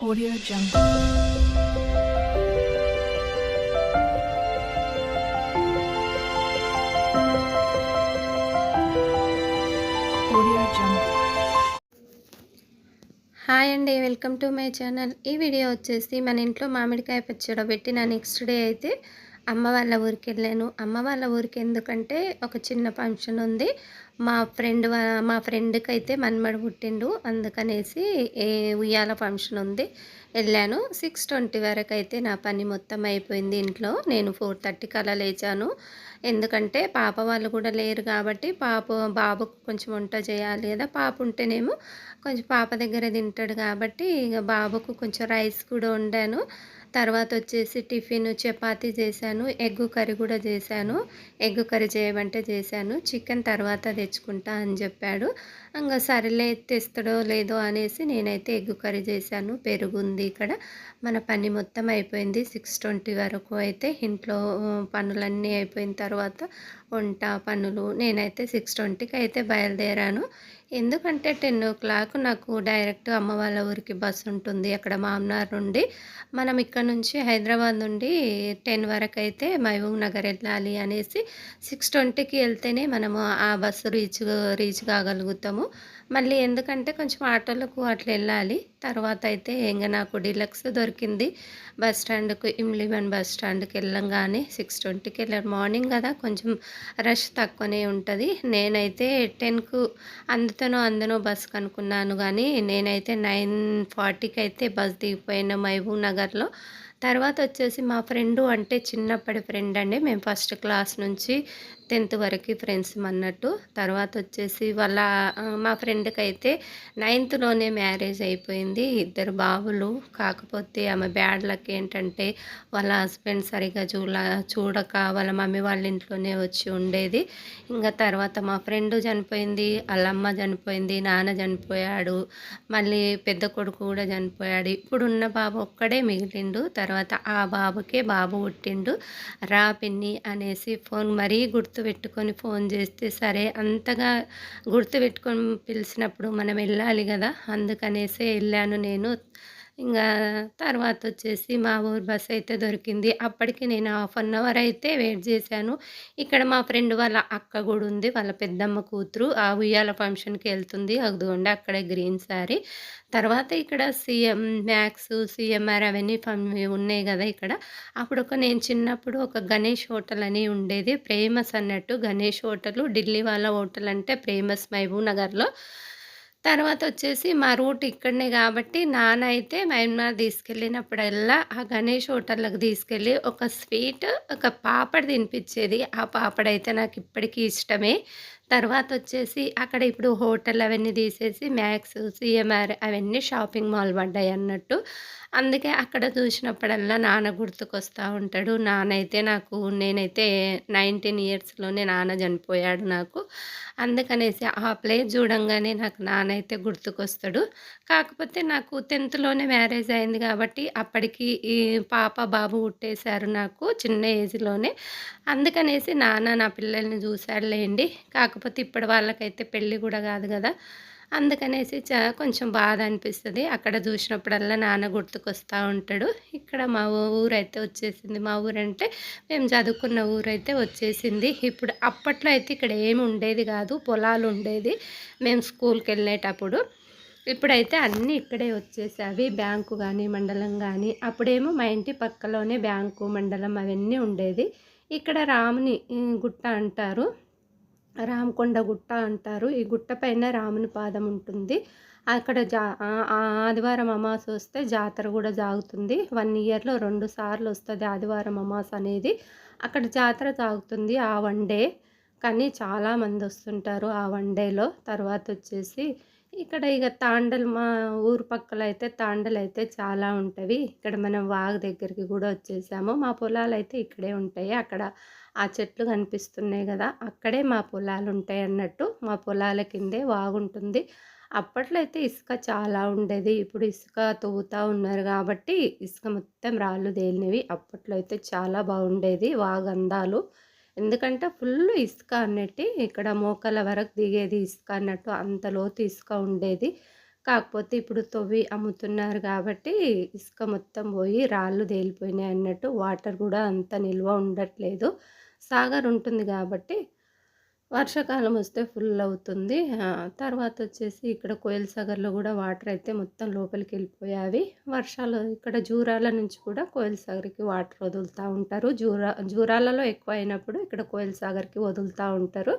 Audio Jungle. Hi అండి welcome to my channel ఈ video వచ్చేసి మన ఇంట్లో మామిడికాయ పచ్చడి పెట్టిన నెక్స్ట్ డే అయితే అమ్మ వాళ్ళ ఊరికి వెళ్ళాను. అమ్మ వాళ్ళ ఊరికి ఎందుకంటే ఒక చిన్న ఫంక్షన్ ఉంది. మా ఫ్రెండ్ వా- మా ఫ్రెండ్కి అయితే మన్మడ పుట్టిండు. అందుకనేసి ఏ ఉయ్యాల ఫంక్షన్ ఉంది వెళ్ళాను. సిక్స్ ట్వంటీ వరకు అయితే నా పని మొత్తం అయిపోయింది ఇంట్లో. నేను ఫోర్ థర్టీకి అలా లేచాను. ఎందుకంటే పాప వాళ్ళు కూడా లేరు కాబట్టి పాప బాబుకు కొంచెం వంట చేయాలి కదా. పాప ఉంటేనేమో కొంచెం పాప దగ్గర తింటాడు కాబట్టి ఇక బాబుకు కొంచెం రైస్ కూడా వండాను. తర్వాత వచ్చేసి టిఫిన్ చపాతీ చేశాను ఎగ్ కర్రీ కూడా చేశాను ఎగ్ కర్రీ చేయమంటే చేశాను చికెన్ తర్వాత తెచ్చుకుంటా అని చెప్పాడు. ఇంకా సరేలే తెస్తాడో లేదో అనేసి నేనైతే ఎగ్ కర్రీ చేశాను పెరుగు ఉంది ఇక్కడ. మన పని మొత్తం అయిపోయింది సిక్స్ ట్వంటీ వరకు అయితే ఇంట్లో పనులన్నీ అయిపోయిన తర్వాత వంట పనులు నేనైతే సిక్స్ ట్వంటీకి అయితే బయలుదేరాను. ఎందుకంటే టెన్ ఓ క్లాక్ నాకు డైరెక్ట్ అమ్మ వాళ్ళ ఊరికి బస్సు ఉంటుంది అక్కడ మామనార్ నుండి. మనం ఇక్కడ నుంచి హైదరాబాద్ నుండి టెన్ వరకు అయితే మహబూబ్ నగర్ వెళ్ళాలి అనేసి సిక్స్ ట్వంటీకి వెళ్తేనే మనము ఆ బస్సు రీచ్ రీచ్ కాగలుగుతాము. మళ్ళీ ఎందుకంటే కొంచెం ఆటోలకు అట్లా వెళ్ళాలి. తర్వాత అయితే ఇంకా నాకు డిలక్స్ దొరికింది. బస్ స్టాండ్కు ఇమ్లిమన్ బస్ స్టాండ్కి వెళ్ళంగానే సిక్స్ ట్వంటీకి వెళ్ళాను. మార్నింగ్ కదా కొంచెం రష్ తక్కువనే ఉంటుంది. నేనైతే టెన్కు అందుతనో అందనో బస్ కనుక్కున్నాను కానీ నేనైతే నైన్ ఫార్టీకి అయితే బస్ దిగిపోయాను మహబూబ్ నగర్లో. తర్వాత వచ్చేసి మా ఫ్రెండు అంటే చిన్నప్పటి ఫ్రెండ్ అండి. మేము ఫస్ట్ క్లాస్ నుంచి టెన్త్ వరకు ఫ్రెండ్స్ అన్నట్టు తర్వాత వచ్చేసి వాళ్ళ మా ఫ్రెండ్కి అయితే నైన్త్లోనే మ్యారేజ్ అయిపోయింది. ఇద్దరు బాబులు కాకపోతే ఆమె బ్యాడ్ లక్ ఏంటంటే వాళ్ళ హస్బెండ్ సరిగా చూడ చూడక వాళ్ళ మమ్మీ వాళ్ళ ఇంట్లోనే వచ్చి ఉండేది. ఇంకా తర్వాత మా ఫ్రెండ్ చనిపోయింది వాళ్ళమ్మ చనిపోయింది నాన్న చనిపోయాడు మళ్ళీ పెద్ద కొడుకు కూడా చనిపోయాడు. ఇప్పుడున్న బాబు ఒక్కడే మిగిలిండు. తర్వాత ఆ బాబుకే బాబు పుట్టిండు. రా పిన్ని అనేసి ఫోన్ మరీ గుర్తు పెట్టుకొని ఫోన్ చేస్తే సరే అంతగా గుర్తు పెట్టుకొని పిలిచినప్పుడు మనం వెళ్ళాలి కదా అందుకనేసే వెళ్ళాను నేను. ఇంకా తర్వాత వచ్చేసి మా ఊరు బస్ అయితే దొరికింది. అప్పటికి నేను హాఫ్ అన్ అవర్ అయితే వెయిట్ చేశాను. ఇక్కడ మా ఫ్రెండ్ వాళ్ళ అక్క కూడా ఉంది. వాళ్ళ పెద్దమ్మ కూతురు. ఆ ఉయ్యాల ఫంక్షన్కి వెళ్తుంది అదిగోండి అక్కడే గ్రీన్ శారీ తర్వాత ఇక్కడ సీఎం మ్యాక్స్ సిఎంఆర్ అవన్నీ ఫం ఉన్నాయి కదా ఇక్కడ. అప్పుడు ఒక నేను చిన్నప్పుడు ఒక గణేష్ హోటల్ అని ఉండేది. ఫేమస్ అన్నట్టు గణేష్ హోటల్. ఢిల్లీ వాళ్ళ హోటల్ అంటే ఫేమస్ మహబూబ్ నగర్లో తర్వాత వచ్చేసి మా రూట్ ఇక్కడనే కాబట్టి నాన్న అయితే మయన్మార్ తీసుకెళ్ళినప్పుడల్లా ఆ గణేష్ హోటల్కి తీసుకెళ్ళి ఒక స్వీట్ ఒక పాపడ్ తినిపించేది. ఆ పాపడ్ అయితే నాకు ఇప్పటికీ ఇష్టమే. తర్వాత వచ్చేసి అక్కడ ఇప్పుడు హోటల్ అవన్నీ తీసేసి మ్యాక్స్ సిఎంఆర్ అవన్నీ షాపింగ్ మాల్ పడ్డాయి అన్నట్టు. అందుకే అక్కడ చూసినప్పుడల్లా నాన్న గుర్తుకొస్తూ ఉంటాడు. నాన్నైతే నాకు నేనైతే నైన్టీన్ ఇయర్స్లోనే నాన్న చనిపోయాడు నాకు. అందుకనేసి ఆ ప్లేస్ చూడంగానే నాకు నాన్న అయితే గుర్తుకొస్తాడు. కాకపోతే నాకు టెన్త్లోనే మ్యారేజ్ అయింది కాబట్టి అప్పటికి ఈ పాప బాబు పుట్టేశారు నాకు చిన్న ఏజ్లోనే. అందుకనేసి నాన్న నా పిల్లల్ని చూశాడులేండి. కాకపోతే ఇప్పటి వాళ్ళకైతే పెళ్ళి కూడా కాదు కదా. అందుకనేసి చ కొంచెం బాధ అనిపిస్తుంది అక్కడ చూసినప్పుడల్లా నాన్న గుర్తుకొస్తూ ఉంటాడు. ఇక్కడ మా ఊరు అయితే వచ్చేసింది. మా ఊరంటే మేము చదువుకున్న ఊరైతే వచ్చేసింది. ఇప్పుడు అప్పట్లో అయితే ఇక్కడ ఏమి ఉండేది కాదు. పొలాలు ఉండేది. మేము స్కూల్కి వెళ్ళేటప్పుడు ఇప్పుడైతే అన్నీ ఇక్కడే వచ్చేసావి. బ్యాంకు కానీ మండలం కానీ అప్పుడేమో మా ఇంటి పక్కలోనే బ్యాంకు మండలం అవన్నీ ఉండేది. ఇక్కడ రాముని గుట్ట అంటారు. రామకొండ గుట్ట అంటారు. ఈ గుట్ట పైన రాముని పాదం ఉంటుంది. అక్కడ జా ఆ- ఆదివారం అమాస వస్తే జాతర కూడా జాగుతుంది వన్ ఇయర్లో రెండు సార్లు వస్తుంది ఆదివారం అమాస అనేది. అక్కడ జాతర సాగుతుంది ఆ వన్ డే. కానీ చాలామంది వస్తుంటారు ఆ వన్ డేలో. తర్వాత వచ్చేసి ఇక్కడ ఇక తాండలు మా ఊరు పక్కల అయితే తాండలు అయితే చాలా ఉంటవి. ఇక్కడ మనం వాగు దగ్గరికి కూడా వచ్చేసాము. మా పొలాలు అయితే ఇక్కడే ఉంటాయి. అక్కడ ఆ చెట్లు కనిపిస్తున్నాయి కదా అక్కడే మా పొలాలు ఉంటాయి అన్నట్టు మా పొలాల కిందే వాగుంటుంది అప్పట్లో అయితే ఇసుక చాలా ఉండేది. ఇప్పుడు ఇసుక తవ్వుతూ ఉన్నారు కాబట్టి ఇసుక మొత్తం రాళ్ళు తేలినవి. అప్పట్లో అయితే చాలా బాగుండేది వాగందాలు ఎందుకంటే ఫుల్ ఇసుక అన్నట్టు ఇక్కడ మోకాల వరకు దిగేది ఇసుక అన్నట్టు అంత లోతు ఇసుక ఉండేది. కాకపోతే ఇప్పుడు తవ్వి అమ్ముతున్నారు కాబట్టి ఇసుక మొత్తం పోయి రాళ్ళు తేలిపోయినాయి అన్నట్టు వాటర్ కూడా అంత నిల్వ ఉండట్లేదు. సాగర్ ఉంటుంది కాబట్టి వర్షాకాలం వస్తే ఫుల్ అవుతుంది. తర్వాత వచ్చేసి ఇక్కడ కోయల్ సాగర్లో కూడా వాటర్ అయితే మొత్తం లోపలికి వెళ్ళిపోయావి వర్షాలు ఇక్కడ జూరాల నుంచి కూడా కోయల్ సాగర్కి వాటర్ వదులుతూ ఉంటారు. జూరా జూరాలలో ఎక్కువ అయినప్పుడు ఇక్కడ కోయల్ సాగర్కి వదులుతూ ఉంటారు.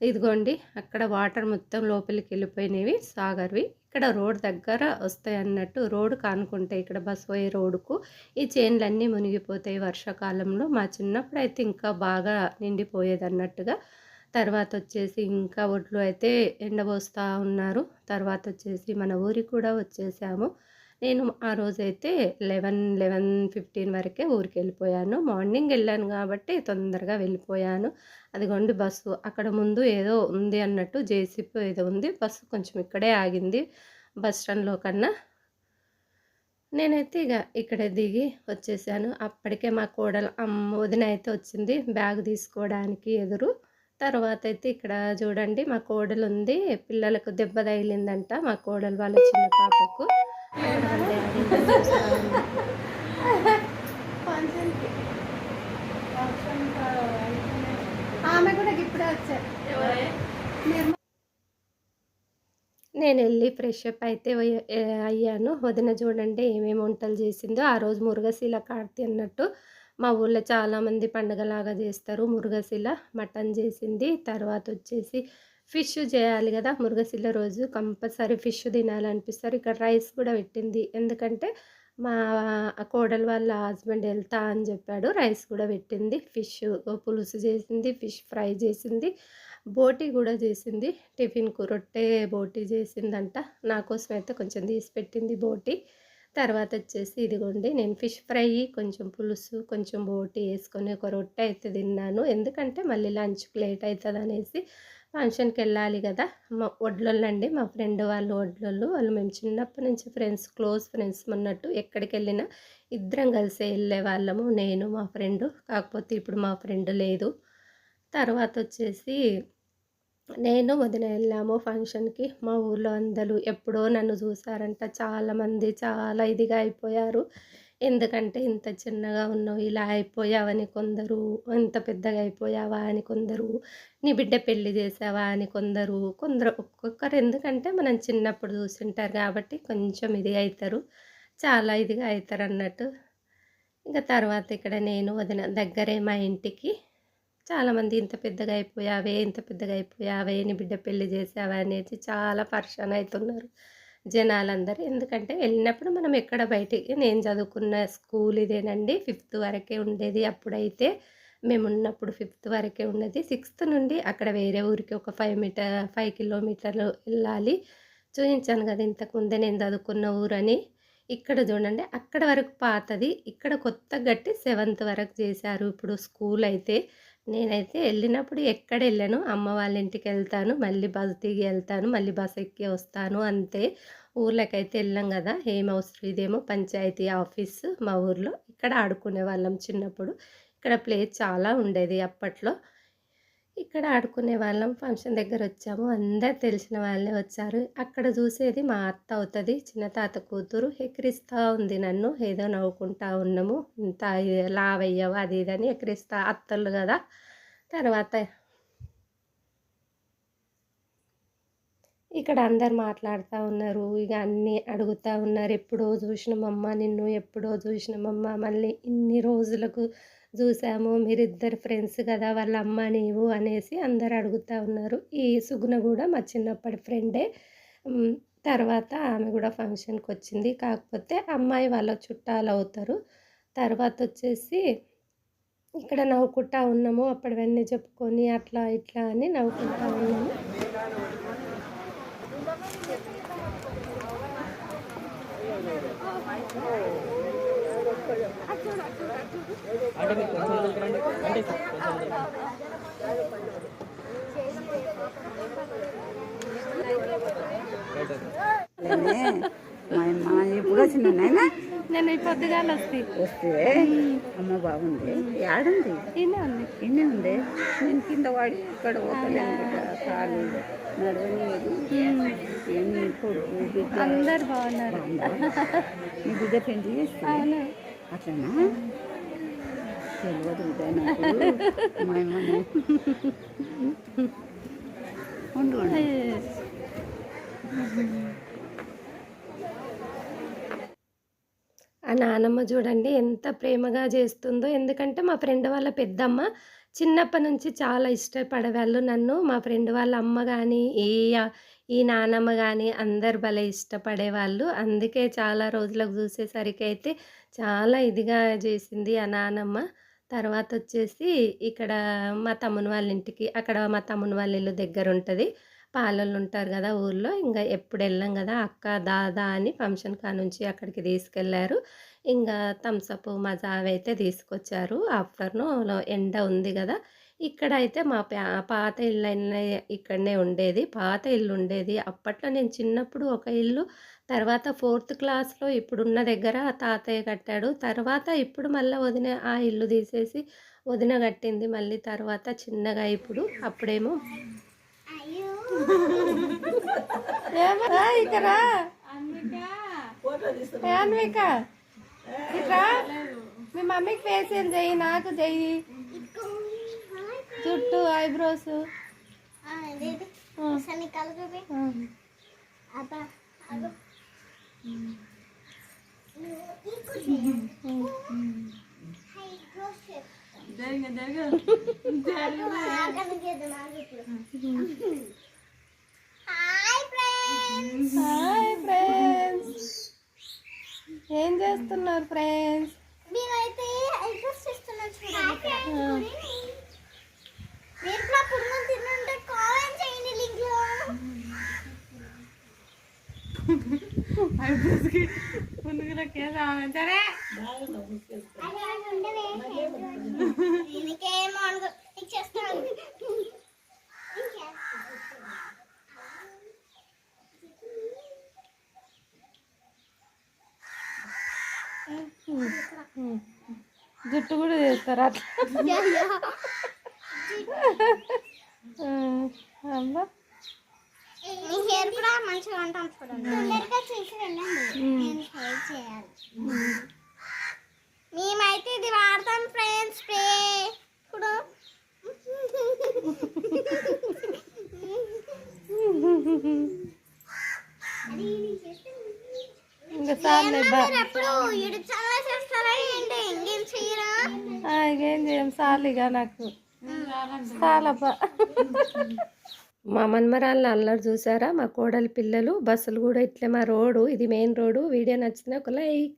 ఇదిగోండి అక్కడ వాటర్ మొత్తం లోపలికి వెళ్ళిపోయినవి సాగర్వి. ఇక్కడ రోడ్ దగ్గర వస్తాయి అన్నట్టు రోడ్ కానుకుంటాయి ఇక్కడ బస్ పోయే రోడ్డుకు ఈ చేన్లన్నీ మునిగిపోతాయి వర్షాకాలంలో. మా చిన్నప్పుడు అయితే ఇంకా బాగా నిండిపోయేది అన్నట్టుగా తర్వాత వచ్చేసి ఇంకా ఒడ్లు అయితే ఎండబోస్తూ ఉన్నారు. తర్వాత వచ్చేసి మన ఊరికి కూడా వచ్చేసాము. నేను ఆ రోజైతే లెవెన్ లెవెన్ ఫిఫ్టీన్ వరకే ఊరికి వెళ్ళిపోయాను మార్నింగ్ వెళ్ళాను కాబట్టి తొందరగా వెళ్ళిపోయాను. అదిగోండి బస్సు. అక్కడ ముందు ఏదో ఉంది అన్నట్టు జేసీపీ ఏదో ఉంది. బస్సు కొంచెం ఇక్కడే ఆగింది. బస్ స్టాండ్లో కన్నా నేనైతే ఇక ఇక్కడ దిగి వచ్చేసాను. అప్పటికే మా కోడలు అమ్మ వదిన అయితే వచ్చింది. బ్యాగ్ తీసుకోవడానికి ఎదురు. తర్వాత అయితే ఇక్కడ చూడండి మా కోడలు ఉంది పిల్లలకు దెబ్బ తగిలిందంట మా కోడలు వాళ్ళ చిన్న పాపకు. ఆమె కూడా ఇప్పుడే వచ్చారు. నేను వెళ్ళి ఫ్రెష్ అప్ అయితే అయ్యాను. వదిన చూడండి ఏమేమి వంటలు చేసిందో. ఆ రోజు మురుగశీల కార్తీ అన్నట్టు మా ఊళ్ళో చాలామంది పండగలాగా చేస్తారు. మురుగశిల మటన్ చేసింది. తర్వాత వచ్చేసి ఫిష్ చేయాలి కదా. మురుగశీల రోజు కంపల్సరీ ఫిష్ తినాలనిపిస్తారు. ఇక్కడ రైస్ కూడా పెట్టింది. ఎందుకంటే మా కోడలు వాళ్ళ హస్బెండ్ వెళ్తా అని చెప్పాడు. రైస్ కూడా పెట్టింది. ఫిష్ పులుసు చేసింది. ఫిష్ ఫ్రై చేసింది. బోటి కూడా చేసింది. టిఫిన్కు రొట్టె బోటి చేసిందంట. నా కోసం అయితే కొంచెం తీసి పెట్టింది బోటి. తర్వాత వచ్చేసి ఇదిగోండి నేను ఫిష్ ఫ్రై కొంచెం పులుసు కొంచెం బోటి వేసుకొని ఒక రొట్టె అయితే తిన్నాను. ఎందుకంటే మళ్ళీ లంచ్కి లేట్ అవుతుంది అనేసి ఫంక్షన్కి వెళ్ళాలి కదా. మా వడ్లోళ్ళండి మా ఫ్రెండ్ వాళ్ళు వడ్లోళ్ళు వాళ్ళు మేము చిన్నప్పటి నుంచి ఫ్రెండ్స్ క్లోజ్ ఫ్రెండ్స్ అన్నట్టు ఎక్కడికి వెళ్ళినా ఇద్దరం కలిసి వెళ్ళే వాళ్ళము. నేను మా ఫ్రెండ్ కాకపోతే ఇప్పుడు మా ఫ్రెండ్ లేదు. తర్వాత వచ్చేసి నేను వదిన వెళ్ళాము ఫంక్షన్కి. మా ఊర్లో అందరూ ఎప్పుడో నన్ను చూసారంట. చాలామంది చాలా ఇదిగా అయిపోయారు. ఎందుకంటే ఇంత చిన్నగా ఉన్నావు ఇలా అయిపోయావని కొందరు ఇంత పెద్దగా అయిపోయావా అని కొందరు నీ బిడ్డ పెళ్ళి చేసావా అని కొందరు కొందరు ఒక్కొక్కరు. ఎందుకంటే మనం చిన్నప్పుడు చూసింటారు కాబట్టి కొంచెం ఇది అవుతారు చాలా ఇదిగా అవుతారు అన్నట్టు. ఇంకా తర్వాత ఇక్కడ నేను వదిన దగ్గరే మా ఇంటికి చాలామంది ఇంత పెద్దగా అయిపోయావే ఇంత పెద్దగా అయిపోయావే నీ బిడ్డ పెళ్ళి చేసావా అనేసి చాలా పర్షన్ అవుతున్నారు జనాలందరూ. ఎందుకంటే వెళ్ళినప్పుడు మనం ఎక్కడ బయటికి నేను చదువుకున్న స్కూల్ ఇదేనండి ఫిఫ్త్ వరకే ఉండేది అప్పుడైతే. మేము ఉన్నప్పుడు ఫిఫ్త్ వరకే ఉన్నది. సిక్స్త్ నుండి అక్కడ వేరే ఊరికి ఒక ఫైవ్ మీటర్ ఫైవ్ కిలోమీటర్లు వెళ్ళాలి. చూపించాను కదా ఇంతకుముందే నేను చదువుకున్న ఊరని. ఇక్కడ చూడండి అక్కడ వరకు పాతది. ఇక్కడ కొత్త గట్టి సెవెంత్ వరకు చేశారు. ఇప్పుడు స్కూల్ అయితే నేనైతే వెళ్ళినప్పుడు ఎక్కడ వెళ్ళాను అమ్మ వాళ్ళ ఇంటికి వెళ్తాను మళ్ళీ బస్ దిగి వెళ్తాను మళ్ళీ బస్ ఎక్కి వస్తాను అంతే. ఊర్లోకైతే వెళ్ళాం కదా. ఏం అవసరం ఇదేమో పంచాయతీ ఆఫీస్ మా ఊర్లో. ఇక్కడ ఆడుకునే వాళ్ళం చిన్నప్పుడు. ఇక్కడ ప్లేస్ చాలా ఉండేది అప్పట్లో. ఇక్కడ ఆడుకునే వాళ్ళం ఫంక్షన్ దగ్గర వచ్చాము. అందరు తెలిసిన వాళ్ళే వచ్చారు. అక్కడ చూసేది మా అత్త అవుతుంది చిన్న తాత కూతురు. ఎక్కిరిస్తూ ఉంది నన్ను ఏదో నవ్వుకుంటా ఉన్నాము. ఇంత లావయ్యావు అది ఇది అని ఎక్కిరిస్తా అత్తలు కదా. తర్వాత ఇక్కడ అందరు మాట్లాడుతూ ఉన్నారు ఇక అన్నీ అడుగుతూ ఉన్నారు. ఎప్పుడో చూసినమమ్మ నిన్ను ఎప్పుడో చూసినమమ్మ. మళ్ళీ ఇన్ని రోజులకు చూసాము. మీరిద్దరు ఫ్రెండ్స్ కదా వాళ్ళ అమ్మ నీవు అనేసి అందరు అడుగుతూ ఉన్నారు. ఈ సుగుణ కూడా మా చిన్నప్పటి ఫ్రెండే తర్వాత ఆమె కూడా ఫంక్షన్కి వచ్చింది. కాకపోతే అమ్మాయి వాళ్ళ చుట్టాలు అవుతారు. తర్వాత వచ్చేసి ఇక్కడ నవ్వుకుంటా ఉన్నాము. అప్పటివన్నీ చెప్పుకొని అట్లా ఇట్లా అని నవ్వుకుంటా ఉన్నాము. లేదే, మా మా ఇప్పుడు నేను? పొద్దుగాల వస్తాయి వస్తే? అమ్మ బాగుంది. ఉంది. ఇన్నే ఉంది? నేను కింద వాడి ఇక్కడ కాలు నడవలేదు ఏమి కొడుకు అందరు బాగున్నారు? నీ బిడ్డ పెళ్ళి చేస్తే అట్లనా? తెలియదు ఉండు. ఆ నానమ్మ చూడండి ఎంత ప్రేమగా చేస్తుందో. ఎందుకంటే మా ఫ్రెండ్ వాళ్ళ పెద్దమ్మ చిన్నప్పటి నుంచి చాలా ఇష్టపడేవాళ్ళు నన్ను. మా ఫ్రెండ్ వాళ్ళ అమ్మ కానీ ఈ ఈ నానమ్మ కానీ అందరు భలే ఇష్టపడేవాళ్ళు అందుకే చాలా రోజులకు చూసేసరికి అయితే చాలా ఇదిగా చేసింది ఆ నానమ్మ. తర్వాత వచ్చేసి ఇక్కడ మా తమ్ముని వాళ్ళ ఇంటికి అక్కడ మా తమ్ముని వాళ్ళ ఇల్లు దగ్గర ఉంటుంది. పాలలు ఉంటారు కదా ఊర్లో. ఇంకా ఎప్పుడు వెళ్ళాం కదా అక్క దాదా అని ఫంక్షన్ కా నుంచి అక్కడికి తీసుకెళ్ళారు. ఇంకా థమ్సప్ మజావి అయితే తీసుకొచ్చారు. ఆఫ్టర్నూన్ ఎండ ఉంది కదా. ఇక్కడ అయితే మా పాత ఇల్లు ఇక్కడనే ఉండేది. పాత ఇల్లు ఉండేది. అప్పట్లో నేను చిన్నప్పుడు ఒక ఇల్లు తర్వాత ఫోర్త్ క్లాస్లో ఇప్పుడున్న దగ్గర తాతయ్య కట్టాడు. తర్వాత ఇప్పుడు మళ్ళీ వదిన ఆ ఇల్లు తీసేసి వదిన కట్టింది. మళ్ళీ తర్వాత చిన్నగా ఇప్పుడు అప్పుడేమో ఇక్కడ? మీ మమ్మీకి ఫేషియల్ చెయ్యి నాకు చెయ్యి జుట్టు ఐబ్రోస్. హాయ్ ఫ్రెండ్స్ ఏం చేస్తున్నారు ఫ్రెండ్స్ మీరైతే ఐబ్రోస్ చేస్తున్నారు చూడండి మీరు కూడా పురుగులు తిన్నుంటే కామెంట్ చేయండి లింక్లో ఇచ్చేస్తాను జుట్టు కూడా చేస్తారు? అట్లా మీ హెయిర్ కూడా మంచిగా ఉంటాం చూడండి తొందరగా చేసి వెళ్ళండి. నేను హెయిర్ చేయాలి. మేమైతే ఇది వాడతాం ఫ్రెండ్స్ స్ప్రే. ఇప్పుడు. ఇంకా చాలా చేయం? సాలిగా నాకు. చాలబ్బా మా మన్మరాళ్ళ అల్లరి చూసారా? మా కోడలి పిల్లలు బస్సులు కూడా ఇట్లే మా రోడ్డు ఇది మెయిన్ రోడ్డు. వీడియో నచ్చిన ఒక లైక్